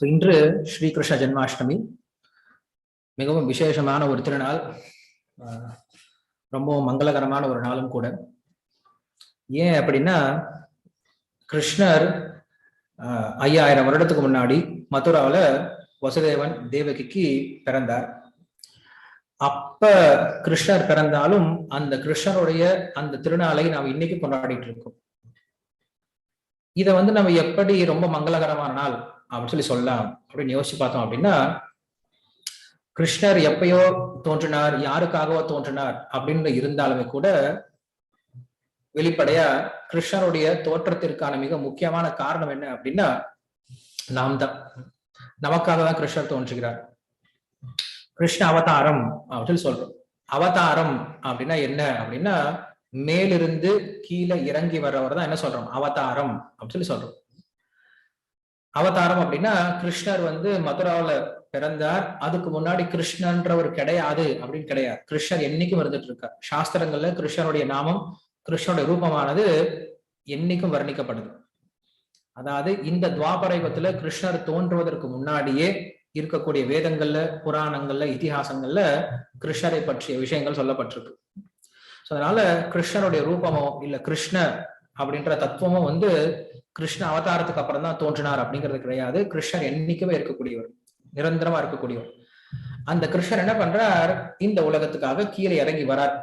So இன்று ஸ்ரீகிருஷ்ண ஜென்மாஷ்டமி மிகவும் விசேஷமான ஒரு திருநாள் ரொம்பவும் மங்களகரமான ஒரு நாளும் கூட. ஏன் அப்படின்னா கிருஷ்ணர் ஆஹ் ஐயாயிரம் வருடத்துக்கு முன்னாடி மதுராவில் வசுதேவன் தேவகிக்கு பிறந்தார். அப்ப கிருஷ்ணர் பிறந்தாலும் அந்த கிருஷ்ணருடைய அந்த திருநாளை நாம் இன்னைக்கு கொண்டாடிட்டு இருக்கோம். இதை வந்து நம்ம எப்படி ரொம்ப மங்களகரமான நாள் அப்படின்னு சொல்லி சொல்லலாம். அப்படின்னு யோசிச்சு பார்த்தோம் அப்படின்னா கிருஷ்ணர் எப்பயோ தோன்றினார் யாருக்காகவோ தோன்றினார் அப்படின்னு இருந்தாலுமே கூட வெளிப்படையா கிருஷ்ணருடைய தோற்றத்திற்கான மிக முக்கியமான காரணம் என்ன அப்படின்னா நாம் தான். நமக்காக தான் கிருஷ்ணர் தோன்றுகிறார். கிருஷ்ண அவதாரம் அப்படின்னு சொல்றோம். அவதாரம் அப்படின்னா என்ன அப்படின்னா மேலிருந்து கீழே இறங்கி வர்றவர் தான் என்ன சொல்றோம்? அவதாரம் அப்படின்னு சொல்லி சொல்றோம். அவதாரம் அப்படின்னா கிருஷ்ணர் வந்து மதுராவில பிறந்தார். அதுக்கு முன்னாடி கிருஷ்ணன்றவர் கிடையாது அப்படின்னு கிடையாது. கிருஷ்ணர் என்னைக்கும் இருந்துட்டு இருக்கார். சாஸ்திரங்கள்ல கிருஷ்ணனுடைய நாமம் கிருஷ்ணனுடைய ரூபமானது என்னைக்கும் வர்ணிக்கப்படுது. அதாவது இந்த துவாபரைவத்துல கிருஷ்ணர் தோன்றுவதற்கு முன்னாடியே இருக்கக்கூடிய வேதங்கள்ல புராணங்கள்ல இதிகாசங்கள்ல கிருஷ்ணரை பற்றிய விஷயங்கள் சொல்லப்பட்டிருக்கு. ஸோ அதனால கிருஷ்ணனுடைய ரூபமோ இல்ல கிருஷ்ண அப்படின்ற தத்துவமும் வந்து கிருஷ்ண அவதாரத்துக்கு அப்புறம் தான் தோன்றினார் அப்படிங்கிறது கிடையாது. கிருஷ்ணர் என்னைக்குமே இருக்கக்கூடியவர் நிரந்தரமா இருக்கக்கூடியவர். அந்த கிருஷ்ணர் என்ன பண்றார்? இந்த உலகத்துக்காக கீழே இறங்கி வரார்.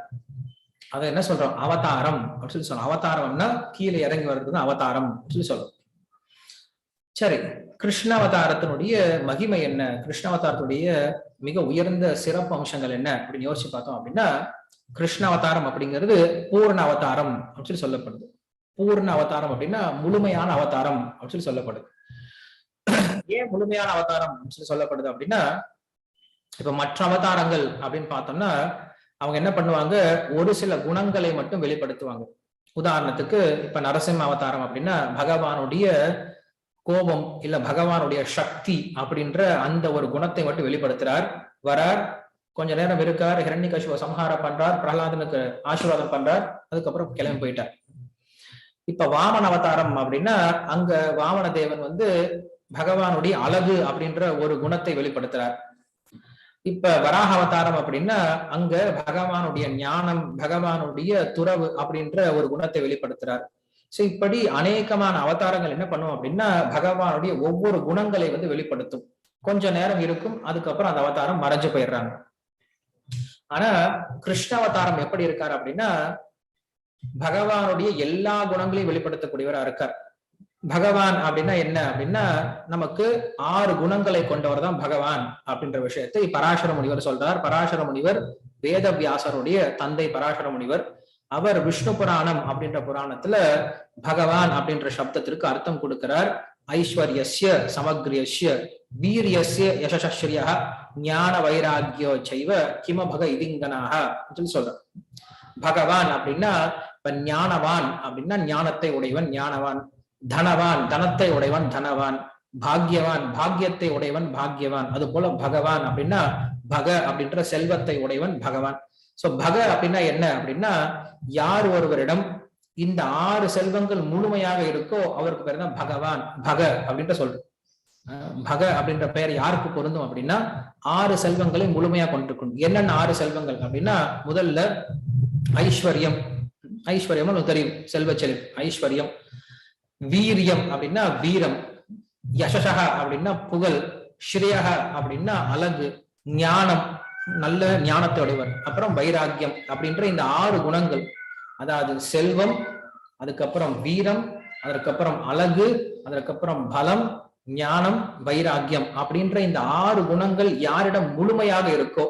அதை என்ன சொல்றோம்? அவதாரம் அப்படின்னு சொல்லி சொல்றோம். அவதாரம்னா கீழே இறங்கி வர்றது அவதாரம் சொல்லி சொல்றோம். சரி கிருஷ்ண அவதாரத்தினுடைய மகிமை என்ன? கிருஷ்ண அவதாரத்துடைய மிக உயர்ந்த சிறப்பு அம்சங்கள் என்ன அப்படின்னு யோசிச்சு பார்த்தோம் அப்படின்னா கிருஷ்ண அவதாரம் அப்படிங்கிறது பூர்ண அவதாரம் அப்படின்னு சொல்லி சொல்லப்படுது. பூர்ண அவதாரம் அப்படின்னா முழுமையான அவதாரம் அப்படின்னு சொல்லி சொல்லப்படுது. ஏன் முழுமையான அவதாரம் அப்படின்னு சொல்லி சொல்லப்படுது அப்படின்னா இப்ப மற்ற அவதாரங்கள் அப்படின்னு பார்த்தோம்னா அவங்க என்ன பண்ணுவாங்க? ஒரு சில குணங்களை மட்டும் வெளிப்படுத்துவாங்க. உதாரணத்துக்கு இப்ப நரசிம்ம அவதாரம் அப்படின்னா பகவானுடைய கோபம் இல்ல பகவானுடைய சக்தி அப்படின்ற அந்த ஒரு குணத்தை மட்டும் வெளிப்படுத்துறார். வரார் கொஞ்ச நேரம் இருக்கார் ஹிரண்ய கசுவ சம்ஹாரம் பண்றார் பிரகலாதனுக்கு ஆசீர்வாதம் பண்றார் அதுக்கப்புறம் கிளம்பி போயிட்டார். இப்ப வாமன அவதாரம் அப்படின்னா அங்க வாமன தேவன் வந்து பகவானுடைய அழகு அப்படின்ற ஒரு குணத்தை வெளிப்படுத்துறார். இப்ப வராக அவதாரம் அப்படின்னா அங்க பகவானுடைய ஞானம் பகவானுடைய துறவு அப்படின்ற ஒரு குணத்தை வெளிப்படுத்துறார். சோ இப்படி அநேகமான அவதாரங்கள் என்ன பண்ணும் அப்படின்னா பகவானுடைய ஒவ்வொரு குணங்களை வந்து வெளிப்படுத்தும். கொஞ்ச நேரம் இருக்கும் அதுக்கப்புறம் அந்த அவதாரம் மறைஞ்சு போயிடுறாங்க. ஆனா கிருஷ்ண அவதாரம் எப்படி இருக்காரு அப்படின்னா பகவானுடைய எல்லா குணங்களையும் வெளிப்படுத்தக்கூடியவரா இருக்கார். பகவான் அப்படின்னா என்ன? அப்படின்னா நமக்கு ஆறு குணங்களை கொண்டவர் தான் பகவான் அப்படின்ற விஷயத்தை பராசர முனிவர் சொல்றார். பராசர முனிவர் வேத வியாசருடைய தந்தை பராசர முனிவர். அவர் விஷ்ணு புராணம் அப்படின்ற புராணத்துல பகவான் அப்படின்ற சப்தத்திற்கு அர்த்தம் கொடுக்கிறார். ஐஸ்வர்யஸ்ய சமக்ரியஸ்ய வீரியஸ்ய யசஸ்ய ஞான வைராகியோ செய்வ கிமபக இதிங்கனாக சொல்லி சொல்றார். பகவான் அப்படின்னா இப்ப ஞானவான் அப்படின்னா ஞானத்தை உடையவன் ஞானவான். தனவான் தனத்தை உடையவன் தனவான். பாக்யவான் பாக்யத்தை உடையவன் பாக்யவான். அது போல பகவான் அப்படின்னா பக அப்படின்ற செல்வத்தை உடையவன் பகவான். சோ பக அப்படின்னா என்ன அப்படின்னா யார் ஒருவரிடம் இந்த ஆறு செல்வங்கள் முழுமையாக இருக்கோ அவருக்கு பேர் தான் பகவான். பக அப்படின்ற சொல்றோம் பக அப்படின்ற பெயர் யாருக்கு பொருந்தும் அப்படின்னா ஆறு செல்வங்களை முழுமையா கொண்டிருக்கணும் என்னென்ன ஆறு செல்வங்கள் அப்படின்னா முதல்ல ஐஸ்வர்யம். ஐஸ்வர்யம் தெரியும் செல்வ செல்வம் ஐஸ்வர்யம். வீரியம் அப்படின்னா வீரம். யசசக அப்படின்னா புகழ். ஸ்ரேயக அப்படின்னா அழகு. ஞானம். நல்ல ஞானத்தோடையவர். அப்புறம் வைராக்கியம் அப்படின்ற இந்த ஆறு குணங்கள். அதாவது செல்வம் அதுக்கப்புறம் வீரம் அதற்கப்புறம் அழகு அதற்கப்புறம் பலம் ஞானம் வைராக்கியம் அப்படின்ற இந்த ஆறு குணங்கள் யாரிடம் முழுமையாக இருக்கோ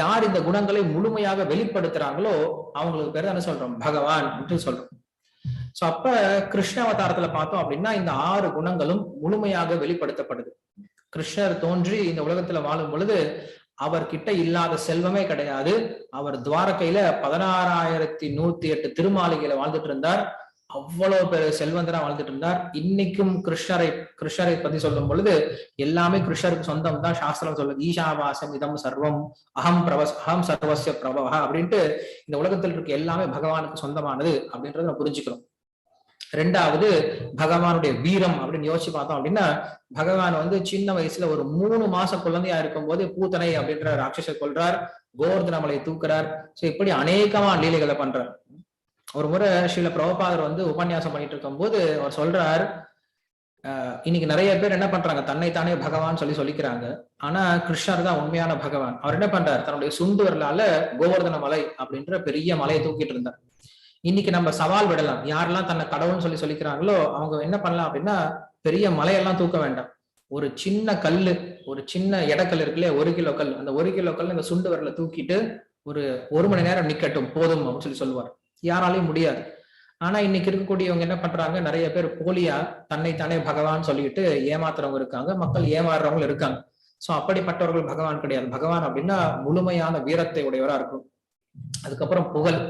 யார் இந்த குணங்களை முழுமையாக வெளிப்படுத்துறாங்களோ அவங்களுக்கு பேர் என்ன சொல்றோம் பகவான் என்று சொல்றோம். சோ அப்ப கிருஷ்ண அவதாரத்துல பார்த்தோம் அப்படின்னா இந்த ஆறு குணங்களும் முழுமையாக வெளிப்படுத்தப்படுது. கிருஷ்ணர் தோன்றி இந்த உலகத்துல வாழும் பொழுது அவர்கிட்ட இல்லாத செல்வமே கிடையாது. அவர் துவாரகையில பதினாறாயிரத்தி நூத்தி எட்டு திருமாளிகையில வாழ்ந்துட்டு இருந்தார். அவ்வளவு பெரிய செல்வந்தரா வாழ்ந்துட்டு இருந்தார். இன்னைக்கும் கிருஷ்ணரை கிருஷ்ணரை பத்தி சொல்லும் பொழுது எல்லாமே கிருஷ்ணருக்கு சொந்தம் தான். சாஸ்திரம் சொல்லுது ஈஷாவாசம் இதம் சர்வம் அகம் பிரவஸ் அகம் சர்வசிய பிரபவா அப்படின்ட்டு இந்த உலகத்தில் இருக்க எல்லாமே பகவானுக்கு சொந்தமானது அப்படின்றத நம்ம புரிஞ்சுக்கிறோம். ரெண்டாவது பகவானுடைய வீரம் அப்படின்னு யோசிச்சு பார்த்தோம் அப்படின்னா பகவான் வந்து சின்ன வயசுல ஒரு மூணு மாச குழந்தையா இருக்கும் போது பூத்தனை அப்படின்ற ராட்சச கொள்றார் கோவர்தனமலை தூக்குறார். சோ இப்படி அநேகமா லீலைகளை பண்றார். ஒரு முறை ஸ்ரீல பிரபுபாதர் வந்து உபன்யாசம் பண்ணிட்டு இருக்கும் போது அவர் சொல்றார் இன்னைக்கு நிறைய பேர் என்ன பண்றாங்க? தன்னைத்தானே பகவான் சொல்லி சொல்லிக்கிறாங்க. ஆனா கிருஷ்ணர் தான் உண்மையான பகவான். அவர் என்ன பண்றார்? தன்னுடைய சுண்டு வரலால கோவர்தன மலை அப்படின்ற பெரிய மலையை தூக்கிட்டு இருந்தார். இன்னைக்கு நம்ம சவால் விடலாம். யாரெல்லாம் தன்னை கடவுள்னு சொல்லி சொல்லிக்கிறாங்களோ அவங்க என்ன பண்ணலாம் அப்படின்னா பெரிய மலையெல்லாம் தூக்க வேண்டாம். ஒரு சின்ன கல்லு ஒரு சின்ன எடக்கல் இருக்குல்ல ஒரு கிலோ கல். அந்த ஒரு கிலோ கல் இந்த சுண்டு வரல தூக்கிட்டு ஒரு ஒரு மணி நேரம் நிக்கட்டும். போதும் அப்படின்னு சொல்லி சொல்லுவார். யாராலையும் முடியாது. ஆனா இன்னைக்கு இருக்கக்கூடியவங்க என்ன பண்றாங்க? நிறைய பேர் போலியா தன்னைத்தானே பகவான் சொல்லிட்டு ஏமாத்துறவங்க இருக்காங்க. மக்கள் ஏமாறுறவங்களும் இருக்காங்க. சோ அப்படிப்பட்டவர்கள் பகவான் கிடையாது. பகவான் அப்படின்னா முழுமையான வீரத்தை உடையவரா இருக்கும். அதுக்கப்புறம் புகழ்.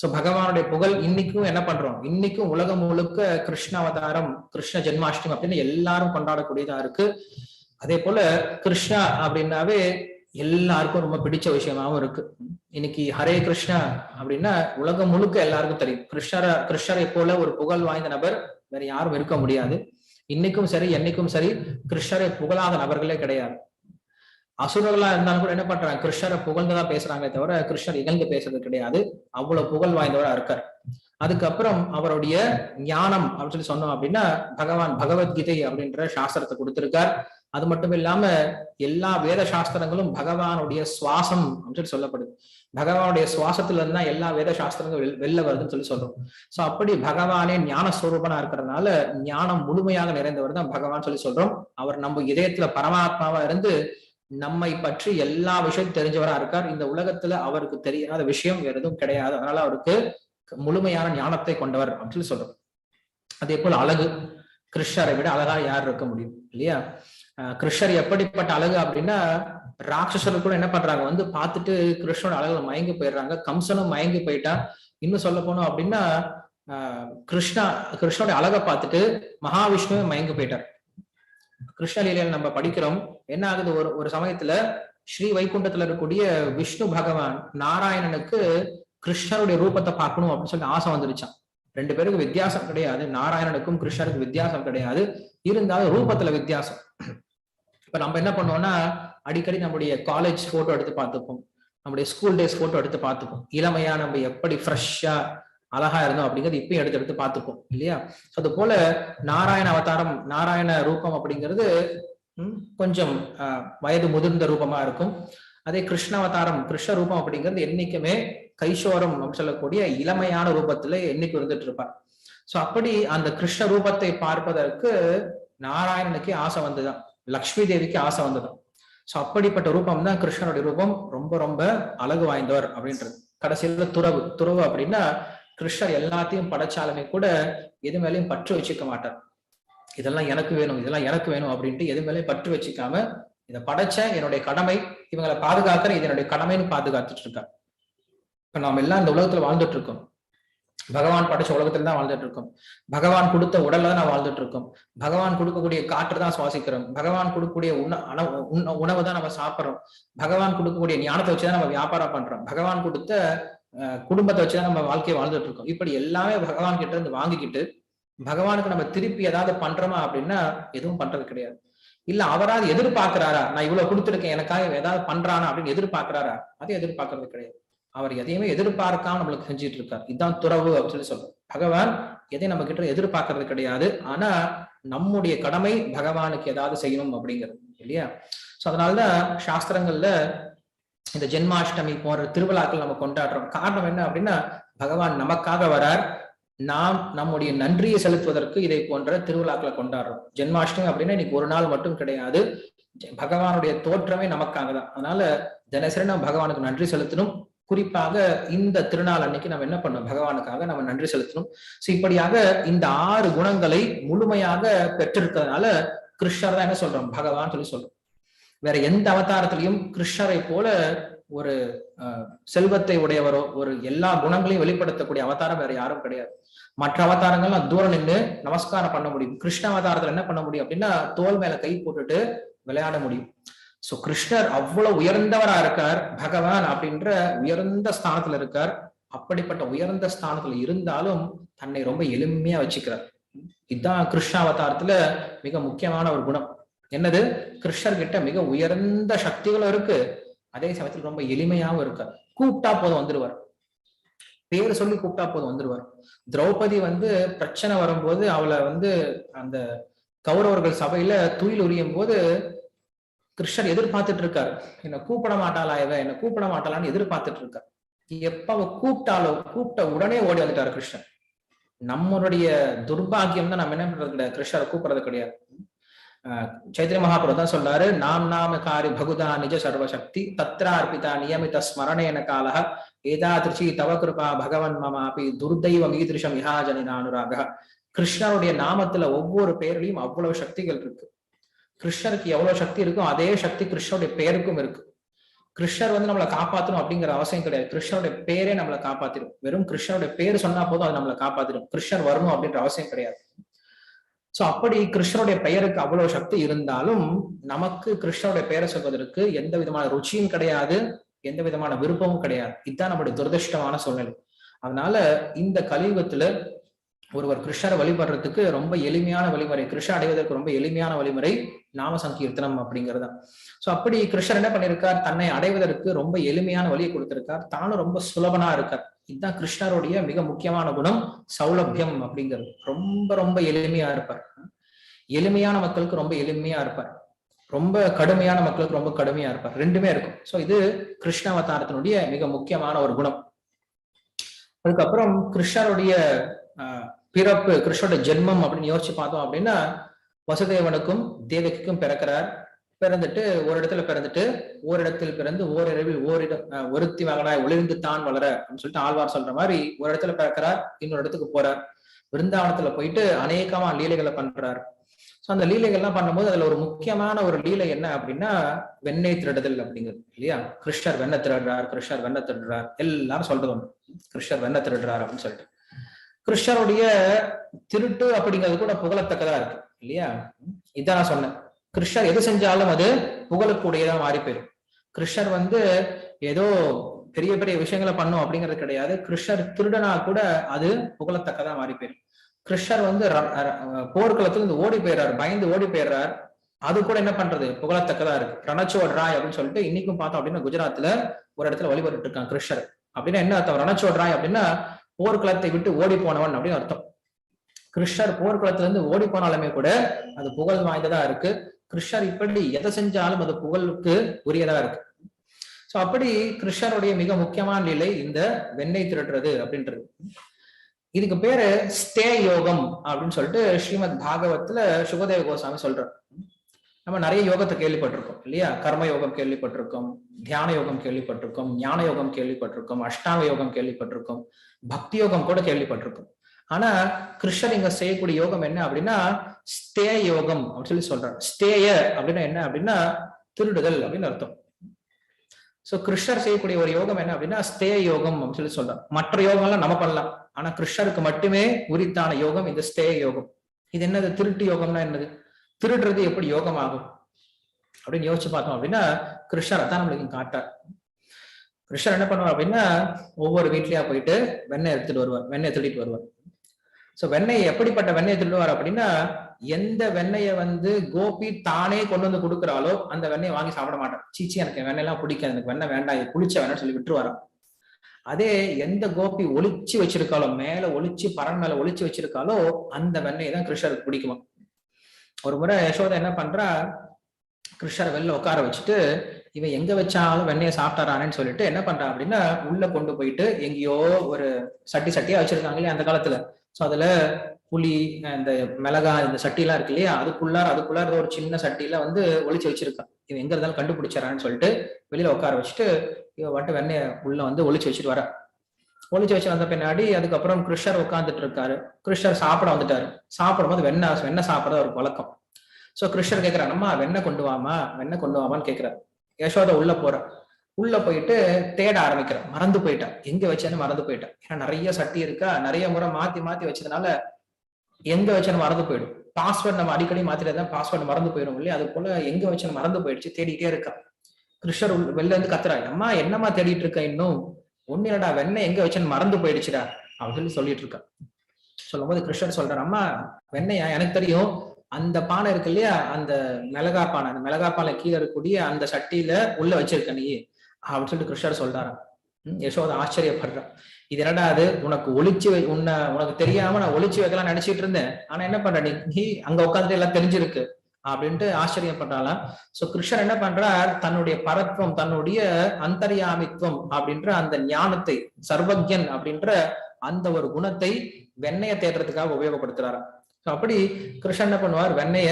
சோ பகவானுடைய புகழ் இன்னைக்கும் என்ன பண்றோம்? இன்னைக்கும் உலகம் முழுக்க கிருஷ்ண அவதாரம் கிருஷ்ண ஜென்மாஷ்டமி அப்படின்னு எல்லாரும் கொண்டாடக்கூடியதா இருக்கு. அதே போல கிருஷ்ணா அப்படின்னாவே எல்லாருக்கும் ரொம்ப பிடிச்ச விஷயமாவும் இருக்கு. இன்னைக்கு ஹரே கிருஷ்ணா அப்படின்னா உலகம் முழுக்க எல்லாருக்கும் தெரியும். கிருஷ்ணர கிருஷ்ணரை போல ஒரு புகழ் வாய்ந்த நபர் வேற யாரும் இருக்க முடியாது. இன்னைக்கும் சரி என்னைக்கும் சரி கிருஷ்ணரை புகழாத நபர்களே கிடையாது. அசுரர்களா இருந்தாலும் கூட என்ன பண்றாங்க? கிருஷ்ணரை புகழ்ந்துதான் பேசுறாங்களே தவிர கிருஷ்ணர் இகழ்ந்து பேசுறது கிடையாது. அவ்வளவு புகழ் வாய்ந்தவரா இருக்கார். அதுக்கப்புறம் அவருடைய ஞானம் அப்படின்னு சொல்லி சொன்னோம் அப்படின்னா பகவான் பகவத்கீதை அப்படின்ற சாஸ்திரத்தை கொடுத்திருக்கார். அது மட்டும் இல்லாம எல்லா வேத சாஸ்திரங்களும் பகவானுடைய சுவாசம் அப்படின்னு சொல்லி சொல்லப்படுது. பகவானுடைய சுவாசத்துல இருந்தா எல்லா வேத சாஸ்திரங்களும் வெளில வருதுன்னு சொல்லி சொல்றோம். சோ அப்படி பகவானே ஞான ஸ்வரூபனா இருக்கிறதுனால ஞானம் முழுமையாக நிறைந்தவர் தான் பகவான் சொல்லி சொல்றோம். அவர் நம்ம இதயத்துல பரமாத்மாவா இருந்து நம்மை பற்றி எல்லா விஷயம் தெரிஞ்சவரா இருக்கார். இந்த உலகத்துல அவருக்கு தெரியாத விஷயம் வேற எதுவும் கிடையாது. அதனால அவருக்கு முழுமையான ஞானத்தை கொண்டவர் அப்படின்னு சொல்லி சொல்றோம். அதே போல அழகு கிருஷ்ணரை விட அழகா யார் இருக்க முடியும்? இல்லையா? கிருஷ்ணர் எப்படிப்பட்ட அழகு அப்படின்னா ராட்சசர்கள் கூட என்ன பண்றாங்க? வந்து பார்த்துட்டு கிருஷ்ணனோட அழகுல மயங்கி போயிடுறாங்க. கம்சனும் மயங்கி போயிட்டா. இன்னும் சொல்ல போனோம் அப்படின்னா ஆஹ் கிருஷ்ணா கிருஷ்ணனுடைய அழகை பார்த்துட்டு மகாவிஷ்ணுவே மயங்கி போயிட்டார். கிருஷ்ணலீலையில நம்ம படிக்கிறோம் என்ன ஆகுது? ஒரு ஒரு சமயத்துல ஸ்ரீ வைகுண்டத்துல இருக்கக்கூடிய விஷ்ணு பகவான் நாராயணனுக்கு கிருஷ்ணருடைய ரூபத்தை பார்க்கணும் அப்படின்னு சொல்லி ஆசை வந்துருச்சான் ரெண்டு பேருக்கு வித்தியாசம் கிடையாது. நாராயணனுக்கும் கிருஷ்ணருக்கும் வித்தியாசம் கிடையாது. இருந்தாலும் ரூபத்துல வித்தியாசம். இப்ப நம்ம என்ன பண்ணுவோம்னா அடிக்கடி நம்முடைய காலேஜ் போட்டோ எடுத்து பார்த்துப்போம். நம்முடைய ஸ்கூல் டேஸ் போட்டோ எடுத்து பார்த்துப்போம். இளமையா நம்ம எப்படி ஃப்ரெஷ்ஷா அழகா இருந்தோம் அப்படிங்கிறது இப்பயும் எடுத்து எடுத்து பார்த்துப்போம் இல்லையா? அது போல நாராயண அவதாரம் நாராயண ரூபம் அப்படிங்கிறது கொஞ்சம் வயது முதிர்ந்த ரூபமா இருக்கும். அதே கிருஷ்ண அவதாரம் கிருஷ்ண ரூபம் அப்படிங்கிறது என்னைக்குமே கைஷோரம் அப்படின்னு சொல்லக்கூடிய இளமையான ரூபத்துல என்னைக்கு இருந்துட்டு இருப்பார் சோ அப்படி அந்த கிருஷ்ண ரூபத்தை பார்ப்பதற்கு நாராயணனுக்கே ஆசை வந்துதான். லக்ஷ்மி தேவிக்கு ஆசை வந்ததும் சோ அப்படிப்பட்ட ரூபம் தான் கிருஷ்ணனுடைய ரூபம். ரொம்ப ரொம்ப அழகு வாய்ந்தவர் அப்படின்றது. கடைசியில துறவு. துறவு அப்படின்னா கிருஷ்ணர் எல்லாத்தையும் படைச்சாலுமே கூட எது மேலேயும் பற்று வச்சுக்க மாட்டார். இதெல்லாம் எனக்கு வேணும் இதெல்லாம் எனக்கு வேணும் அப்படின்ட்டு எது மேலேயும் பற்று வச்சுக்காம இதை படைச்ச என்னுடைய கடமை இவங்களை பாதுகாக்கிற இது என்னுடைய கடமைன்னு பாதுகாத்துட்டு இருக்கார். இப்ப நாம எல்லாம் இந்த உலகத்துல வாழ்ந்துட்டு இருக்கோம். பகவான் படைச்ச உலகத்துல தான் வாழ்ந்துட்டு இருக்கோம் பகவான் கொடுத்த உடல்ல தான் நான் வாழ்ந்துட்டு இருக்கோம் பகவான் கொடுக்கக்கூடிய காற்று தான் சுவாசிக்கிறோம். பகவான் கொடுக்கக்கூடிய உண உணவு தான் நம்ம சாப்பிடுறோம். பகவான் கொடுக்கக்கூடிய ஞானத்தை வச்சுதான் நம்ம வியாபாரம் பண்றோம். பகவான் கொடுத்த அஹ், குடும்பத்தை வச்சுதான் நம்ம வாழ்க்கையை வாழ்ந்துட்டு இருக்கோம் இப்படி எல்லாமே பகவான் கிட்ட இருந்து வாங்கிக்கிட்டு பகவானுக்கு நம்ம திருப்பி ஏதாவது பண்றோமா அப்படின்னா எதுவும் பண்றது கிடையாது. இல்ல அவராது எதிர்பார்க்கிறாரா? நான் இவ்வளவு கொடுத்துருக்கேன் எனக்காக ஏதாவது பண்றானா அப்படின்னு எதிர்பார்க்கிறாரா? அதை எதிர்பார்க்கறது கிடையாது. அவர் எதையுமே எதிர்பார்க்காம நம்மளுக்கு செஞ்சுட்டு இருக்கார். இதுதான் துறவு அப்படின்னு சொல்லி சொல்றோம் பகவான் எதையும் நம்ம கிட்ட எதிர்பார்க்கறது கிடையாது. ஆனா நம்முடைய கடமை பகவானுக்கு ஏதாவது செய்யணும் அப்படிங்கிறது இல்லையா? சோ அதனாலதான் சாஸ்திரங்கள்ல இந்த ஜென்மாஷ்டமி போன்ற திருவிழாக்கள் நம்ம கொண்டாடுறோம். காரணம் என்ன அப்படின்னா பகவான் நமக்காக வரார். நாம் நம்முடைய நன்றியை செலுத்துவதற்கு இதை போன்ற திருவிழாக்களை கொண்டாடுறோம். ஜென்மாஷ்டமி அப்படின்னா இன்னைக்கு ஒரு நாள் மட்டும் கிடையாது. ஜெ- பகவானுடைய தோற்றமே நமக்காக தான் அதனால தினசரி நம்ம பகவானுக்கு நன்றி செலுத்தணும். குறிப்பாக இந்த திருநாள் அன்னைக்கு நம்ம என்ன பண்ணோம்? பகவானுக்காக நம்ம நன்றி செலுத்தணும். ஸோ இப்படியாக இந்த ஆறு குணங்களை முழுமையாக பெற்றிருக்கிறதுனால கிருஷ்ணர் தான் என்ன சொல்றோம்? பகவான் சொல்லி சொல்றோம். வேற எந்த அவதாரத்திலையும் கிருஷ்ணரை போல ஒரு அஹ், செல்வத்தை உடையவரோ ஒரு எல்லா குணங்களையும் வெளிப்படுத்தக்கூடிய அவதாரம் வேற யாரும் கிடையாது. மற்ற அவதாரங்கள்லாம் தூரம் நின்று நமஸ்காரம் பண்ண முடியும். கிருஷ்ண அவதாரத்துல என்ன பண்ண முடியும் அப்படின்னா தோல் மேல கை போட்டுட்டு விளையாட முடியும். சோ கிருஷ்ணர் அவ்வளவு உயர்ந்தவரா இருக்கார் பகவான் அப்படின்ற உயர்ந்த ஸ்தானத்துல இருக்கார். அப்படிப்பட்ட உயர்ந்த ஸ்தானத்துல இருந்தாலும் தன்னை ரொம்ப எளிமையா வச்சுக்கிறார். இதுதான் கிருஷ்ணாவதாரத்துல மிக முக்கியமான ஒரு குணம். என்னது? கிருஷ்ணர்கிட்ட மிக உயர்ந்த சக்திகளும் இருக்கு. அதே சமயத்துல ரொம்ப எளிமையாவும் இருக்கார் கூப்பிட்டா போதும் வந்துருவார். பேர் சொல்லி கூப்பிட்டா போதும் வந்துருவார். திரௌபதி வந்து பிரச்சனை வரும்போது அவளை வந்து அந்த கௌரவர்கள் சபையில துயில் உரியும் போது கிருஷ்ணர் எதிர்பார்த்துட்டு இருக்காரு என்ன கூப்பிட மாட்டாளா இவ? என்ன கூப்பிட மாட்டாளான்னு எதிர்பார்த்துட்டு இருக்கார் எப்ப அவ கூப்பிட்டாலோ கூப்பிட்ட உடனே ஓடி வந்துட்டாரு கிருஷ்ணன் நம்மளுடைய துர்பாகியம் தான் நம்ம என்ன பண்றது கிடையாது. கிருஷ்ணரை கூப்பிடுறது கிடையாது. சைத்திரிய மகாபுரம் தான் சொல்றாரு நாம் நாம காரி பகுதா நிஜ சர்வசக்தி தத்ரா அர்ப்பிதா நியமித ஸ்மரணேன காலக ஏதாதிருச்சி தவ கிருபா பகவன் மமாபி துர்தெய்வம் ஈதிருஷம் இஹாஜனி நானுராக கிருஷ்ணருடைய நாமத்துல ஒவ்வொரு பேர்லயும் அவ்வளவு சக்திகள் இருக்கு. கிருஷ்ணருக்கு எவ்வளவு சக்தி இருக்கோ அதே சக்தி கிருஷ்ணருடைய பேருக்கும் இருக்கு. கிருஷ்ணர் வந்து நம்மளை காப்பாத்தணும் அப்படிங்கிற அவசியம் கிடையாது. கிருஷ்ணருடைய பேரே நம்மளை காப்பாத்திடும் வெறும் கிருஷ்ணருடைய பேர் சொன்னா போதும் அது நம்மளை காப்பாத்திடும் கிருஷ்ணர் வரணும் அப்படின்ற அவசியம் கிடையாது. சோ அப்படி கிருஷ்ணருடைய பெயருக்கு அவ்வளவு சக்தி இருந்தாலும் நமக்கு கிருஷ்ணருடைய பெயரை சொல்வதற்கு எந்த விதமான ருச்சியும் கிடையாது எந்த விதமான விருப்பமும் கிடையாது. இதுதான் நம்மளுடைய துரதிருஷ்டமான சூழ்நிலை. அதனால இந்த கலியுகத்துல ஒருவர் கிருஷ்ணரை வழிபடுறதுக்கு ரொம்ப எளிமையான வழிமுறை கிருஷ்ண அடைவதற்கு ரொம்ப எளிமையான வழிமுறை நாம சங்கீர்த்தனம் அப்படிங்கிறது தான் சோ அப்படி கிருஷ்ணர் என்ன பண்ணிருக்கார்? தன்னை அடைவதற்கு ரொம்ப எளிமையான வழியை கொடுத்திருக்கார். தானும் ரொம்ப சுலபனா இருக்கார். இதுதான் கிருஷ்ணருடைய மிக முக்கியமான குணம் சௌலபியம் அப்படிங்கிறது. ரொம்ப ரொம்ப எளிமையா இருப்பார். எளிமையான மக்களுக்கு ரொம்ப எளிமையா இருப்பார். ரொம்ப கடுமையான மக்களுக்கு ரொம்ப கடுமையா இருப்பார். ரெண்டுமே இருக்கும். சோ இது கிருஷ்ண அவதாரத்தினுடைய மிக முக்கியமான ஒரு குணம். அதுக்கப்புறம் கிருஷ்ணருடைய பிறப்பு கிருஷ்ணோட ஜென்மம் அப்படின்னு யோசிச்சு பார்த்தோம் அப்படின்னா வசுதேவனுக்கும் தேவகிக்கும் பிறக்கிறார். பிறந்துட்டு ஒரு இடத்துல பிறந்துட்டு ஓரிடத்தில் பிறந்து ஓரிரவில் ஓரிடம் ஒருத்தி மகனாய் ஒளிர்ந்து தான் வளர அப்படின்னு சொல்லிட்டு ஆழ்வார் சொல்ற மாதிரி ஒரு இடத்துல பிறக்கிறார் இன்னொரு இடத்துக்கு போறார். விருந்தாவனத்துல போயிட்டு அநேகமா லீலைகளை பண்றார். ஸோ அந்த லீலைகள்லாம் பண்ணும்போது அதுல ஒரு முக்கியமான ஒரு லீலை என்ன அப்படின்னா வெண்ணெய் திருடுதல் அப்படிங்கிறது இல்லையா? கிருஷ்ணர் வெண்ணை திருடுறார் கிருஷ்ணர் வெண்ணை திருடுறார். எல்லாரும் சொல்றது ஒன்று கிருஷ்ணர் வெண்ணை திருடுறார் அப்படின்னு சொல்லிட்டு. கிருஷ்ணருடைய திருட்டு அப்படிங்கிறது கூட புகழத்தக்கதா இருக்கு இல்லையா? இதான் நான் சொன்னேன். கிருஷ்ணர் எது செஞ்சாலும் அது புகழக்கூடியதான் மாறி போயிடும் கிருஷ்ணர் வந்து ஏதோ பெரிய பெரிய விஷயங்களை பண்ணும் அப்படிங்கிறது கிடையாது. கிருஷ்ணர் திருடனா கூட அது புகழத்தக்கதா மாறி போயிடும் கிருஷ்ணர் வந்து போர்க்களத்துல இருந்து ஓடி போயிடுறாரு பயந்து ஓடி போயிடுறார் அது கூட என்ன பண்றது? புகழத்தக்கதா இருக்கு. ரணச்சோட் ராய் அப்படின்னு சொல்லிட்டு இன்னைக்கும் பார்த்தோம் அப்படின்னா குஜராத்ல ஒரு இடத்துல வழிபட்டு இருக்கான் கிருஷ்ணர். அப்படின்னா என்ன அர்த்தம்? ரணச்சோட் ராய் அப்படின்னா போர்க்களத்தை விட்டு ஓடி போனவன் அப்படின்னு அர்த்தம். கிருஷ்ணர் போர்க்களத்துல இருந்து ஓடி போனாலுமே கூட அது புகழ் வாய்ந்ததா இருக்கு. கிருஷ்ணர் இப்படி எதை செஞ்சாலும் அது புகழுக்கு உரியதா இருக்கு. சோ அப்படி கிருஷ்ணருடைய மிக முக்கியமான நிலை இந்த வெண்ணெய் திருடுறது அப்படின்றது. இதுக்கு பேரு ஸ்தே யோகம் அப்படின்னு சொல்லிட்டு ஸ்ரீமத் பாகவத்துல சுகதேவ கோசாமி சொல்றார். நம்ம நிறைய யோகத்தை கேள்விப்பட்டிருக்கோம் இல்லையா? கர்ம யோகம் கேள்விப்பட்டிருக்கோம் தியான யோகம் கேள்விப்பட்டிருக்கோம் ஞான யோகம் கேள்விப்பட்டிருக்கோம் அஷ்டாங்க யோகம் கேள்விப்பட்டிருக்கோம் பக்தி யோகம் கூட கேள்விப்பட்டிருக்கோம். ஆனா கிருஷ்ணர் இங்க செய்யக்கூடிய யோகம் என்ன அப்படின்னா ஸ்தே யோகம் அப்படின்னு சொல்லி சொல்றாரு. ஸ்தேய அப்படின்னா என்ன அப்படின்னா திருடுதல் அப்படின்னு அர்த்தம். சோ கிருஷ்ணர் செய்யக்கூடிய ஒரு யோகம் என்ன அப்படின்னா ஸ்தே யோகம் அப்படின்னு சொல்லி சொல்றாரு. மற்ற யோகம்லாம் நம்ம பண்ணலாம். ஆனா கிருஷ்ணருக்கு மட்டுமே உரித்தான யோகம் இந்த ஸ்தே யோகம். இது என்னது? திருட்டு யோகம்னா என்னது? திருடுறது எப்படி யோகம் ஆகும் அப்படின்னு யோசிச்சு பார்த்தோம் அப்படின்னா கிருஷ்ணர் அதான் நம்மளுக்கு காட்டார் கிருஷ்ணர் என்ன பண்ணுவார் அப்படின்னா ஒவ்வொரு வீட்லயா போயிட்டு வெண்ணெய் எடுத்துட்டு வருவார் வெண்ணெய் திருடிட்டு வருவார். சோ வெண்ணெய் எப்படிப்பட்ட வெண்ணெய் திருடுவார் அப்படின்னா எந்த வெண்ணெயை வந்து கோபி தானே கொண்டு வந்து கொடுக்குறாலோ அந்த வெண்ணெயை வாங்கி சாப்பிட மாட்டார். சீச்சி எனக்கு வெண்ணெய் எல்லாம் பிடிக்காது எனக்கு வெண்ணெய் வேண்டாம் குளிச்ச வேணாம்னு சொல்லி விட்டுருவாராம். அதே எந்த கோபி ஒளிச்சு வச்சிருக்காலோ மேல ஒளிச்சு பரன் மேல ஒளிச்சு வச்சிருக்காலோ அந்த வெண்ணெய் தான் கிருஷ்ணருக்கு பிடிக்குமா ஒரு முறை யசோதா என்ன பண்றா? கிருஷ்ணர் வெளில உட்கார வச்சுட்டு இவன் எங்க வச்சாலும் வெண்ணையை சாப்பிட்டாரானேன்னு சொல்லிட்டு என்ன பண்றான் அப்படின்னா உள்ள கொண்டு போயிட்டு எங்கேயோ ஒரு சட்டி சட்டியா வச்சிருக்காங்க இல்லையா அந்த காலத்துல. சோ அதுல புளி இந்த மிளகா இந்த சட்டி எல்லாம் இருக்கு இல்லையா அதுக்குள்ளார அதுக்குள்ளார ஒரு சின்ன சட்டியில வந்து ஒளிச்சு வச்சிருக்கான் இவன் எங்க இருந்தாலும் கண்டுபிடிச்சாரான்னு சொல்லிட்டு வெளியில உட்கார வச்சுட்டு இவன் வட்டு வெண்ணையை உள்ள வந்து ஒளிச்சு வச்சுட்டு வரான் ஒளிச்சு வச்சு வந்த பின்னாடி அதுக்கப்புறம் கிருஷ்ணர் உட்காந்துட்டு இருக்காரு கிருஷ்ணர் சாப்பிட வந்துட்டாரு. சாப்பிடும் போது வெண்ணெய் வெண்ணெய் சாப்பிட்றது ஒரு பழக்கம். சோ கிருஷ்ணர் கேட்கிறார் அம்மா வெண்ணெய் கொண்டு வாமா வெண்ணெய் கொண்டு வாமான்னு கேட்கிறார் யசோதா உள்ள போற உள்ள போயிட்டு தேட ஆரம்பிக்கிறேன் மறந்து போயிட்டான் எங்க வச்சேன்னு மறந்து போயிட்டான் ஏன்னா நிறைய சட்டி இருக்கா? நிறைய முறை மாத்தி மாத்தி வச்சதுனால எங்க வச்சேன்னு மறந்து போயிடும். பாஸ்வேர்ட் நம்ம அடிக்கடி மாத்திரதான் பாஸ்வேர்டு மறந்து போயிடும் இல்லையா? அது போல எங்க வச்சேன்னு மறந்து போயிடுச்சு. தேடிட்டே இருக்கா கிருஷ்ணர் வெளில இருந்து கத்துறாங்க அம்மா என்னம்மா தேடிட்டு இருக்க இன்னும்? ஒண்ணு இல்லடா வெண்ணெய் எங்க வச்சேன்னு மறந்து போயிடுச்சுடா அப்படின்னு சொல்லி சொல்லிட்டு இருக்கா சொல்லும்போது கிருஷ்ணர் சொல்றாரு அம்மா வெண்ணையா? எனக்கு தெரியும் அந்த பானை இருக்கு இல்லையா அந்த மிளகா பானை அந்த மிளகா பானை கீழே இருக்கக்கூடிய அந்த சட்டியில உள்ள வச்சிருக்க நீ அப்படின்னு சொல்லிட்டு கிருஷ்ணர் சொல்றாராம். யசோத யசோதா ஆச்சரியப்படுறான் இது என்னடா அது? உனக்கு ஒளிச்சு வை உன்னை உனக்கு தெரியாம நான் ஒளிச்சு வைக்கலாம் நினைச்சிட்டு இருந்தேன். ஆனா என்ன பண்ற நீ? நீ அங்க உட்காந்துட்டு எல்லாம் தெரிஞ்சிருக்கு. அப்படின்ட்டு ஆச்சரியப்பட்டால சோ கிருஷ்ணர் என்ன பண்றார்? தன்னுடைய பரத்வம் தன்னுடைய அந்தர்யாமித்வம் அப்படின்ற அந்த ஞானத்தை சர்வஜன் அப்படின்ற அந்த ஒரு குணத்தை வெண்ணைய தேடுறதுக்காக உபயோகப்படுத்துறாரு அப்படி கிருஷ்ணன் என்ன பண்ணுவார்? வெண்ணைய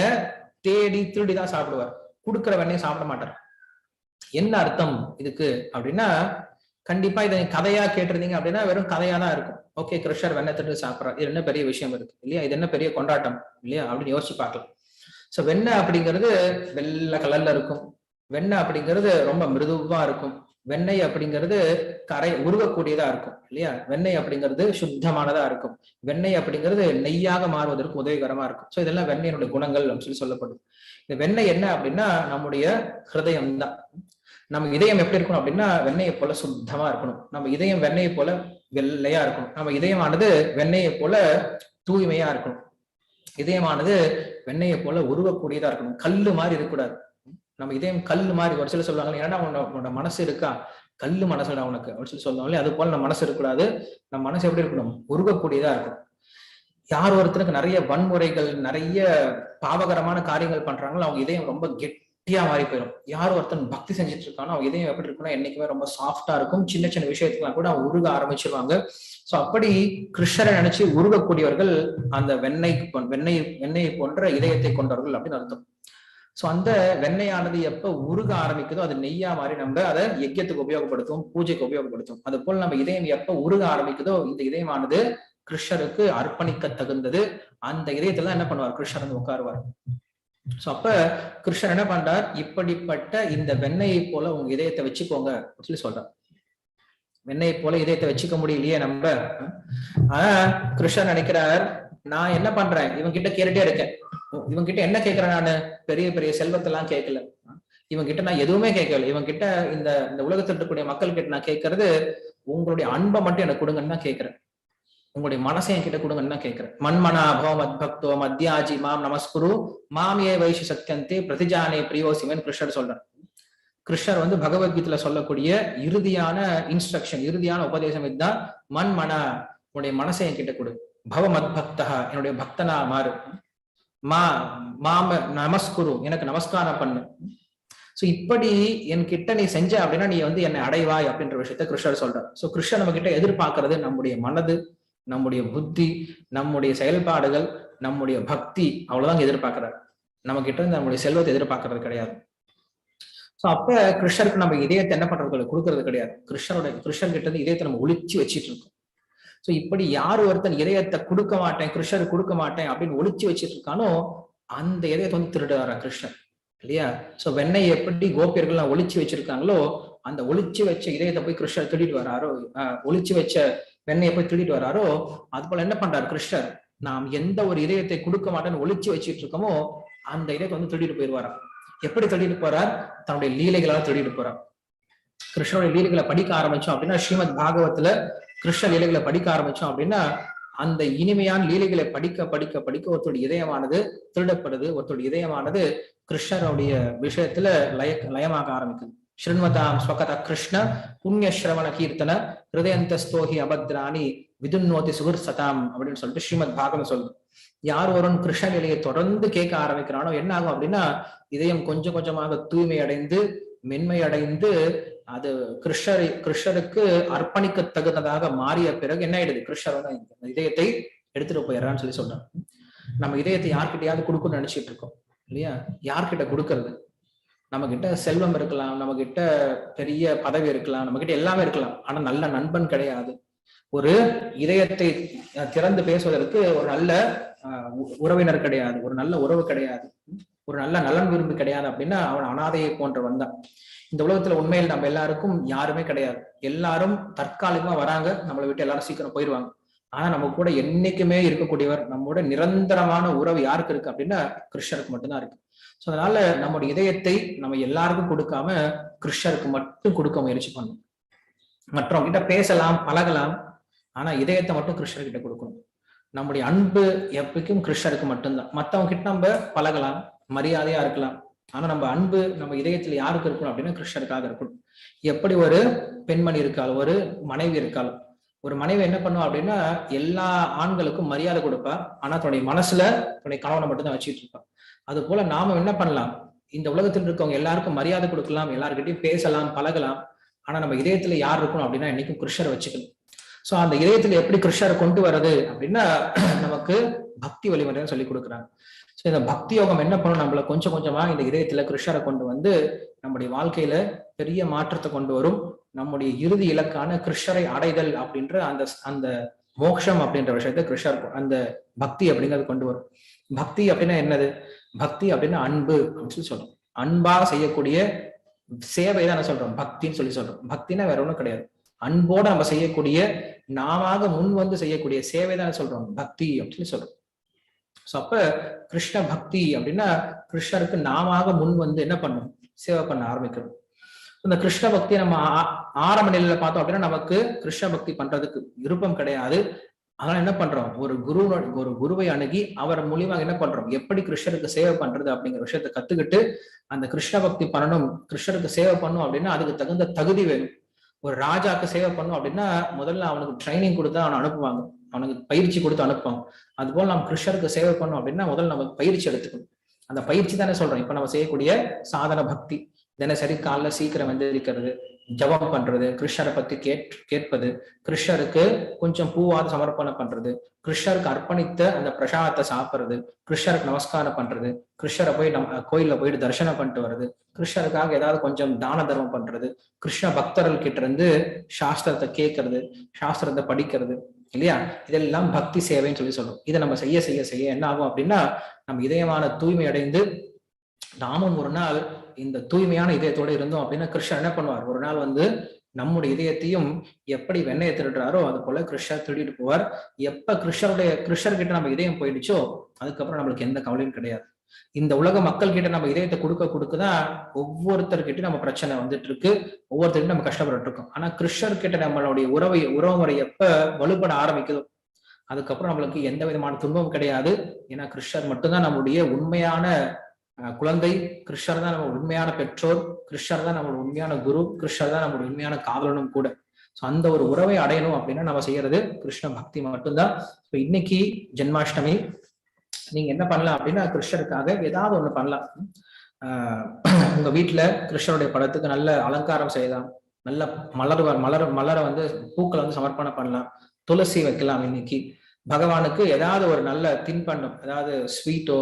தேடி திருடி தான் சாப்பிடுவார். கொடுக்கிற வெண்ணையை சாப்பிட மாட்டார். என்ன அர்த்தம் இதுக்கு? அப்படின்னா கண்டிப்பா இதை கதையா கேட்டிருந்தீங்க அப்படின்னா வெறும் கதையா தான் இருக்கும். ஓகே கிருஷ்ணர் வெண்ணெய் திருடி சாப்பிட்றாரு. இது என்ன பெரிய விஷயம் இருக்கு? இல்லையா? இது என்ன பெரிய கொண்டாட்டம்? இல்லையா? அப்படின்னு யோசிச்சு பார்க்கலாம். ஸோ வெண்ணெய் அப்படிங்கிறது வெள்ளை கலர்ல இருக்கும். வெண்ணெய் அப்படிங்கிறது ரொம்ப மிருதுவா இருக்கும். வெண்ணெய் அப்படிங்கிறது கரை உருகக்கூடியதா இருக்கும் இல்லையா? வெண்ணெய் அப்படிங்கிறது சுத்தமானதா இருக்கும். வெண்ணெய் அப்படிங்கிறது நெய்யாக மாறுவதற்கு உதவிகரமா இருக்கும். ஸோ இதெல்லாம் வெண்ணெயினுடைய குணங்கள் அப்படின்னு சொல்லி சொல்லப்படுது. இந்த வெண்ணெய் என்ன அப்படின்னா நம்முடைய ஹிருதயம் தான் நம்ம இதயம் எப்படி இருக்கணும் அப்படின்னா வெண்ணெயை போல சுத்தமா இருக்கணும். நம்ம இதயம் வெண்ணெயை போல வெள்ளையா இருக்கணும். நம்ம இதயமானது வெண்ணெயை போல தூய்மையா இருக்கணும். இதயமானது வெண்ணையை போல உருவக்கூடியதா இருக்கணும். கல்லு மாதிரி இருக்கக்கூடாது. நம்ம இதயம் கல்லு மாதிரி ஒரு சில சொல்லுவாங்க ஏன்னா உன்னோட மனசு இருக்கா? கல்லு மனசுடா உனக்கு ஒரு சில சொல்லுவாங்களே அது போல நம்ம மனசு இருக்கக்கூடாது. நம்ம மனசு எப்படி இருக்கணும்? உருகக்கூடியதா இருக்கணும். யார் ஒருத்தருக்கு நிறைய வன்முறைகள் நிறைய பாவகரமான காரியங்கள் பண்றாங்களோ அவங்க இதயம் ரொம்ப கெட் குட்டியா மாறி போயிடும் யார் ஒருத்தன் பக்தி செஞ்சுட்டு இருக்கானோ அவங்க இதயம் எப்படி இருக்குன்னா என்னைக்குமே ரொம்ப சாஃப்டா இருக்கும். சின்ன சின்ன விஷயத்துக்கெல்லாம் கூட அவங்க உருக ஆரம்பிச்சிருவாங்க. சோ அப்படி கிருஷ்ணரை நினைச்சு உருகக்கூடியவர்கள் அந்த வெண்ணெய் வெண்ணெய் வெண்ணெய் போன்ற இதயத்தை கொண்டவர்கள் அப்படின்னு அர்த்தம். சோ அந்த வெண்ணெயானது எப்ப உருக ஆரம்பிக்குதோ அது நெய்யா மாதிரி நம்ம அதை யஜ்யத்துக்கு உபயோகப்படுத்தும் பூஜைக்கு உபயோகப்படுத்தும் அது போல நம்ம இதயம் எப்ப உருக ஆரம்பிக்குதோ இந்த இதயமானது கிருஷ்ணருக்கு அர்ப்பணிக்க தகுந்தது அந்த இதயத்துல என்ன பண்ணுவார்? கிருஷ்ணர் வந்து உட்காருவார். சோ அப்ப கிருஷ்ணர் என்ன பண்றார்? இப்படிப்பட்ட இந்த வெண்ணையை போல உங்க இதயத்தை வச்சுக்கோங்க சொல்லி சொல்றார். வெண்ணையை போல இதயத்தை வச்சுக்க முடியலையே நம்ம. ஆனா கிருஷ்ணர் நினைக்கிறார் நான் என்ன பண்றேன்? இவன் கிட்ட கேட்டுட்டே இருக்கேன். இவங்க கிட்ட என்ன கேட்கிறேன் நானு? பெரிய பெரிய செல்வத்தெல்லாம் கேட்கல இவன் கிட்ட நான் எதுவுமே கேட்கல இவங்க கிட்ட இந்த இந்த உலகத்தில் இருக்கக்கூடிய மக்கள் கிட்ட நான் கேட்கறது உங்களுடைய அன்பை மட்டும் எனக்கு கொடுங்கன்னு தான் கேட்கிறேன் உங்களுடைய மனசை என்கிட்ட கொடுங்கன்னு தான் கேட்கிறேன். மண்மனா பவ மத்பக்தோ மத்யாஜி மாம் நமஸ்குரு. மாமியே வைஷி சத்தியந்தே பிரதிஜானே பிரியோசிவன் கிருஷ்ணர் சொல்றார். கிருஷ்ணர் வந்து பகவத்கீதையில சொல்லக்கூடிய இறுதியான இன்ஸ்ட்ரக்ஷன் இறுதியான உபதேசம் இதுதான். மண்மனா உன்னுடைய மனசை என்கிட்ட கொடு. பவ மத்பக்தா என்னுடைய பக்தனா மாறு. மா மாம நமஸ்குரு எனக்கு நமஸ்காரம் பண்ணு. சோ இப்படி என்கிட்ட நீ செஞ்ச அப்படின்னா நீ வந்து என்னை அடைவாய் அப்படின்ற விஷயத்த கிருஷ்ணர் சொல்றார். சோ கிருஷ்ணர் நம்ம கிட்ட எதிர்பார்க்கறது நம்முடைய மனது நம்முடைய புத்தி நம்முடைய செயல்பாடுகள் நம்முடைய பக்தி அவ்வளவுதான் எதிர்பார்க்கிறார். நம்ம கிட்ட இருந்து நம்முடைய செல்வத்தை எதிர்பார்க்கறது கிடையாது. சோ அப்ப கிருஷ்ணருக்கு நம்ம இதயத்தை என்ன பண்றது கொடுக்கறது கிடையாது. கிருஷ்ணரோட கிருஷ்ணன் கிட்ட இருந்து இதயத்தை நம்ம ஒழிச்சு வச்சிட்டு இருக்கோம். சோ இப்படி யார் ஒருத்தன் இதயத்தை கொடுக்க மாட்டேன் கிருஷ்ணருக்கு கொடுக்க மாட்டேன் அப்படின்னு ஒழிச்சு வச்சிட்டு இருக்கானோ அந்த இதயத்தை வந்து திருடுறாரா கிருஷ்ணன் இல்லையா? சோ வெண்ணெய் எப்படி கோபியர்கள் ஒழிச்சு வச்சிருக்காங்களோ அந்த ஒழிச்சு வச்ச இதயத்தை போய் கிருஷ்ணர் திருடிட்டு வராரோ ஒழிச்சு வச்ச வெண்ணையை போய் திருடிட்டு வராரோ அது போல என்ன பண்றாரு கிருஷ்ணர்? நாம் எந்த ஒரு இதயத்தை கொடுக்க மாட்டேன்னு ஒழிச்சு வச்சிட்டு இருக்கோமோ அந்த இதயத்தை வந்து திருடிட்டு போயிடுவாராம். எப்படி திருடிட்டு போறார்? தன்னுடைய லீலைகளால் திருடிட்டு போறார். கிருஷ்ணனுடைய லீலைகளை படிக்க ஆரம்பிச்சோம் அப்படின்னா ஸ்ரீமத் பாகவத்துல கிருஷ்ண லீலைகளை படிக்க ஆரம்பிச்சோம் அப்படின்னா அந்த இனிமையான லீலைகளை படிக்க படிக்க படிக்க ஒருத்தருடைய இதயமானது திருடப்படுது ஒருத்தருடைய இதயமானது கிருஷ்ணருடைய விஷயத்துல லய லயமாக ஆரம்பிக்குது. ஸ்ரீமதாம் ஸ்வகத கிருஷ்ண புண்ணிய ஸ்ரவண கீர்த்தன ஹிருதயந்தஸ்தோஹி அபத்ராணி விதுன்னோதி சுகுர் சதாம் அப்படின்னு சொல்லிட்டு ஸ்ரீமத் பாகம் சொல்லுது. யார் ஒருவன் கிருஷ்ண நிலையை தொடர்ந்து கேட்க ஆரம்பிக்கிறானோ என்ன ஆகும் அப்படின்னா இதயம் கொஞ்சம் கொஞ்சமாக தூய்மை அடைந்து மென்மை அடைந்து அது கிருஷ்ணரை கிருஷ்ணருக்கு அர்ப்பணிக்க தகுந்ததாக மாறிய பிறகு என்ன ஆயிடுது? கிருஷ்ணர் தான் இதயத்தை எடுத்துட்டு போயிடுறான்னு சொல்லி சொல்றாங்க நம்ம இதயத்தை யார்கிட்டயாவது கொடுக்கணும்னு நினைச்சிட்டு இருக்கோம் இல்லையா? யார்கிட்ட கொடுக்கறது? நம்ம கிட்ட செல்வம் இருக்கலாம் நம்ம கிட்ட பெரிய பதவி இருக்கலாம் நம்ம கிட்ட எல்லாமே இருக்கலாம். ஆனா நல்ல நண்பன் கிடையாது. ஒரு இதயத்தை திறந்து பேசுவதற்கு ஒரு நல்ல உ- உறவினர் கிடையாது. ஒரு நல்ல உறவு கிடையாது. ஒரு நல்ல நலன் விரும்பு கிடையாது அப்படின்னா அவன் அனாதையை போன்றவன் தான். இந்த உலகத்துல உண்மையில் நம்ம எல்லாருக்கும் யாருமே கிடையாது. எல்லாரும் தற்காலிகமா வராங்க. நம்மளை விட்டு எல்லாரும் சீக்கிரம் போயிடுவாங்க ஆனா நம்ம கூட என்னைக்குமே இருக்கக்கூடியவர் நம்மோட நிரந்தரமான உறவு யாருக்கு இருக்கு அப்படின்னா கிருஷ்ணருக்கு மட்டும்தான் இருக்கு. சோ அதனால நம்முடைய இதயத்தை நம்ம எல்லாருக்கும் கொடுக்காம கிருஷ்ணருக்கு மட்டும் கொடுக்க முயற்சி பண்ணணும். மற்றவங்க கிட்ட பேசலாம் பழகலாம் ஆனா இதயத்தை மட்டும் கிருஷ்ணர்கிட்ட கொடுக்கணும். நம்முடைய அன்பு எப்பக்கும் கிருஷ்ணருக்கு மட்டும்தான். மற்றவங்க கிட்ட நம்ம பழகலாம் மரியாதையா இருக்கலாம். ஆனா நம்ம அன்பு நம்ம இதயத்துல யாருக்கு இருக்கணும் அப்படின்னா கிருஷ்ணருக்காக இருக்கணும். எப்படி ஒரு பெண்மணி இருக்காள் ஒரு மனைவி இருக்காள் ஒரு மனைவி என்ன பண்ணுவா அப்படின்னா எல்லா ஆண்களுக்கும் மரியாதை கொடுப்பா. ஆனா தன்னுடைய மனசுல தன்னுடைய கணவனை மட்டும்தான் வச்சுட்டு இருப்பா. அது போல நாம என்ன பண்ணலாம்? இந்த உலகத்தில் இருக்கவங்க எல்லாருக்கும் மரியாதை கொடுக்கலாம் எல்லாருக்கிட்டையும் பேசலாம் பழகலாம். ஆனா நம்ம இதயத்துல யார் இருக்கணும் அப்படின்னா என்னைக்கும் கிருஷ்ணரை வச்சுக்கணும். சோ அந்த இதயத்துல எப்படி கிருஷ்ணரை கொண்டு வர்றது அப்படின்னா நமக்கு பக்தி வழிமுறைன்னு சொல்லி கொடுக்குறாங்க. ஸோ இந்த பக்தி யோகம் என்ன பண்ணும்? நம்மள கொஞ்சம் கொஞ்சமா இந்த இதயத்துல கிருஷ்ணரை கொண்டு வந்து நம்முடைய வாழ்க்கையில பெரிய மாற்றத்தை கொண்டு வரும். நம்முடைய இறுதி இலக்கான கிருஷ்ணரை அடைதல் அப்படின்ற அந்த அந்த மோக்ஷம் அப்படின்ற விஷயத்த கிருஷ்ணர் அந்த பக்தி அப்படிங்கிறது கொண்டு வரும். பக்தி அப்படின்னா என்னது? பக்தி அப்படின்னா அன்பு அப்படின்னு சொல்லி சொல்றோம். அன்பா செய்யக்கூடிய சேவை தான் சொல்றோம். பக்தின்னு சொல்லி சொல்றோம். பக்தினா வேற ஒண்ணும் கிடையாது. அன்போட நம்ம செய்யக்கூடிய நாம முன் வந்து செய்யக்கூடிய சேவை தான் சொல்றோம். பக்தி அப்படின்னு சொல்றோம். ஸோ அப்ப கிருஷ்ண பக்தி அப்படின்னா கிருஷ்ணருக்கு நாம முன் வந்து என்ன பண்ணும்? சேவை பண்ண ஆரம்பிக்கணும் இந்த கிருஷ்ண பக்தி நம்ம ஆரம்ப நிலையில பார்த்தோம் அப்படின்னா நமக்கு கிருஷ்ண பக்தி பண்றதுக்கு விருப்பம் கிடையாது. அதனால என்ன பண்றோம்? ஒரு குரு ஒரு குருவை அணுகி அவர் மூலியமாக என்ன பண்றோம்? எப்படி கிருஷ்ணருக்கு சேவை பண்றது அப்படிங்கிற விஷயத்த கத்துக்கிட்டு அந்த கிருஷ்ண பக்தி பண்ணணும் கிருஷ்ணருக்கு சேவை பண்ணும் அப்படின்னா அதுக்கு தகுந்த தகுதி வேணும். ஒரு ராஜாக்கு சேவை பண்ணும் அப்படின்னா முதல்ல அவனுக்கு ட்ரைனிங் கொடுத்து அவனை அனுப்புவாங்க. அவனுக்கு பயிற்சி கொடுத்து அனுப்புவாங்க. அது போல நம்ம கிருஷ்ணருக்கு சேவை பண்ணோம் அப்படின்னா முதல்ல நம்ம பயிற்சி எடுத்துக்கணும். அந்த பயிற்சி தானே சொல்றோம். இப்ப நம்ம செய்யக்கூடிய சாதன பக்தி. தினசரி காலைல சீக்கிரம் இருக்கிறது ஜபம் பண்றது கிருஷ்ணரை பத்தி கேட் கேட்பது கிருஷ்ணருக்கு கொஞ்சம் பூவாத சமர்ப்பணம் பண்றது கிருஷ்ணருக்கு அர்ப்பணித்த அந்த பிரசாதத்தை சாப்பிடுறது கிருஷ்ணருக்கு நமஸ்காரம் பண்றது கிருஷ்ணரை போய் நம்ம கோயில்ல போயிட்டு தரிசனம் பண்ணிட்டு வருது கிருஷ்ணருக்காக ஏதாவது கொஞ்சம் தான தர்மம் பண்றது கிருஷ்ண பக்தர்கள் கிட்ட இருந்து சாஸ்திரத்தை கேட்கறது சாஸ்திரத்தை படிக்கிறது இல்லையா? இதெல்லாம் பக்தி சேவைன்னு சொல்லி சொல்லும் இதை நம்ம செய்ய செய்ய செய்ய என்ன ஆகும் அப்படின்னா நம்ம இதயமான தூய்மை அடைந்து நாமும் ஒரு நாள் இந்த தூய்மையான இதயத்தோட இருந்தோம் அப்படின்னா கிருஷ்ணர் என்ன பண்ணுவார்? ஒரு நாள் வந்து நம்முடைய இதயத்தையும் எப்படி வெண்ணையை திருடுறாரோ அது போல கிருஷ்ணர் திருடிட்டு போவார். எப்ப கிருஷ்ணருடைய கிருஷ்ணர்கிட்ட நம்ம இதயம் போயிடுச்சோ அதுக்கப்புறம் நம்மளுக்கு எந்த கவலையும் கிடையாது. இந்த உலக மக்கள் கிட்ட நம்ம இதயத்தை கொடுக்க கொடுக்கதான் ஒவ்வொருத்தர்கிட்ட நம்ம பிரச்சனை வந்துட்டு இருக்கு ஒவ்வொருத்தருக்கும் நம்ம கஷ்டப்பட்டு இருக்கோம் ஆனா கிருஷ்ணர் கிட்ட நம்மளுடைய உறவை உறவு முறை எப்ப வலுப்பட ஆரம்பிக்குதோ அதுக்கப்புறம் நம்மளுக்கு எந்த விதமான துன்பமும் கிடையாது. ஏன்னா கிருஷ்ணர் மட்டும்தான் நம்மளுடைய உண்மையான குழந்தை கிருஷ்ணர் தான் நம்ம உண்மையான பெற்றோர் கிருஷ்ணர் தான் நம்மளோட உண்மையான குரு கிருஷ்ணர் தான் நம்மளோட உண்மையான காதலனும் கூட. ஸோ அந்த ஒரு உறவை அடையணும் அப்படின்னா நம்ம செய்யறது கிருஷ்ண பக்தி மட்டும்தான். இப்போ இன்னைக்கு ஜென்மாஷ்டமி நீங்க என்ன பண்ணலாம் அப்படின்னா கிருஷ்ணருக்காக ஏதாவது ஒண்ணு பண்ணலாம். உங்க வீட்டுல கிருஷ்ணருடைய படத்துக்கு நல்ல அலங்காரம் செய்யலாம். நல்ல மலர் மலர் மலரை வந்து பூக்களை வந்து சமர்ப்பணம் பண்ணலாம். துளசி வைக்கலாம் இன்னைக்கு. பகவானுக்கு ஏதாவது ஒரு நல்ல தின்பண்டம் ஏதாவது ஸ்வீட்டோ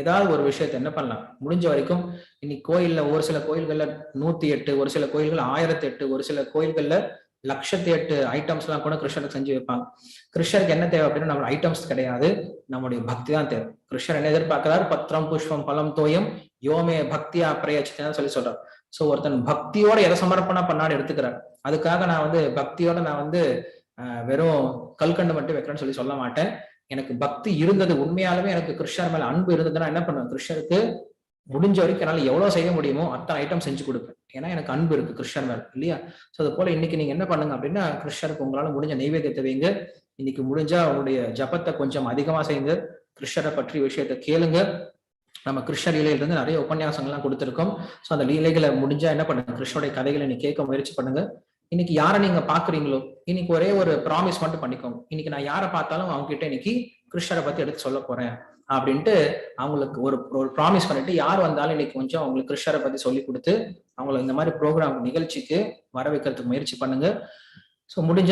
ஏதாவது ஒரு விஷயத்த என்ன பண்ணலாம்? முடிஞ்ச வரைக்கும் இன்னைக்கு கோயில்ல ஒரு சில கோயில்கள்ல நூத்தி எட்டு ஒரு சில கோயில்கள் ஆயிரத்தி எட்டு ஒரு சில கோயில்கள்ல லட்சத்தி எட்டு ஐட்டம்ஸ் எல்லாம் கூட கிருஷ்ணருக்கு செஞ்சு வைப்பாங்க. கிருஷ்ணருக்கு என்ன தேவை அப்படின்னா நம்ம ஐட்டம்ஸ் கிடையாது. நம்முடைய பக்தி தான் தேவை. கிருஷ்ணர் என்ன எதிர்பார்க்கிறார்? பத்திரம் புஷ்பம் பழம் தோயம் யோமே பக்தியா பிரயச்சிதான் சொல்லி சொல்றார். சோ ஒருத்தன் பக்தியோட எதை சமர்ப்பணம் பண்ணான்னு எடுத்துக்கிறார். அதுக்காக நான் வந்து பக்தியோட நான் வந்து வெறும் கல்கண்டு மட்டும் வைக்கிறேன்னு சொல்லி சொல்ல மாட்டேன். எனக்கு பக்தி இருந்தது உண்மையாலுமே எனக்கு கிருஷ்ணர் மேல அன்பு இருந்ததுன்னா என்ன பண்ணுவேன்? கிருஷ்ணருக்கு முடிஞ்ச வரைக்கும் என்னால் எவ்வளவு செய்ய முடியுமோ அத்தனை ஐட்டம் செஞ்சு கொடுப்பேன். ஏன்னா எனக்கு அன்பு இருக்கு கிருஷ்ணர் மேல இல்லையா? ஸோ அது போல இன்னைக்கு நீங்க என்ன பண்ணுங்க அப்படின்னா கிருஷ்ணருக்கு உங்களால முடிஞ்ச நைவேத்தியத்தை வைங்க இன்னைக்கு முடிஞ்சா உங்களுடைய ஜபத்தை கொஞ்சம் அதிகமா செய்யுங்க. கிருஷ்ணரை பற்றி விஷயத்த கேளுங்க. நம்ம கிருஷ்ண லீலையிலிருந்து நிறைய உபன்யாசங்கள்லாம் கொடுத்துருக்கோம். ஸோ அந்த லீலைகளை முடிஞ்சா என்ன பண்ணுங்க? கிருஷ்ணனுடைய கதைகளை நீ கேட்க முயற்சி பண்ணுங்க. இன்னைக்கு யாரை நீங்க பாக்குறீங்களோ இன்னைக்கு ஒரே ஒரு ப்ராமிஸ் மட்டும் பண்ணிக்கோங்க. இன்னைக்கு நான் யாரை பார்த்தாலும் அவங்க கிட்ட இன்னைக்கு கிருஷ்ணரை பத்தி எடுத்து சொல்ல போறேன் அப்படின்ட்டு அவங்களுக்கு ஒரு ஒரு ப்ராமிஸ் பண்ணிட்டு யார் வந்தாலும் இன்னைக்கு கொஞ்சம் அவங்களுக்கு கிருஷ்ணரை பத்தி சொல்லி கொடுத்து அவங்கள இந்த மாதிரி ப்ரோக்ராம் நிகழ்ச்சிக்கு வர வைக்கிறதுக்கு முயற்சி பண்ணுங்க. ஸோ முடிஞ்ச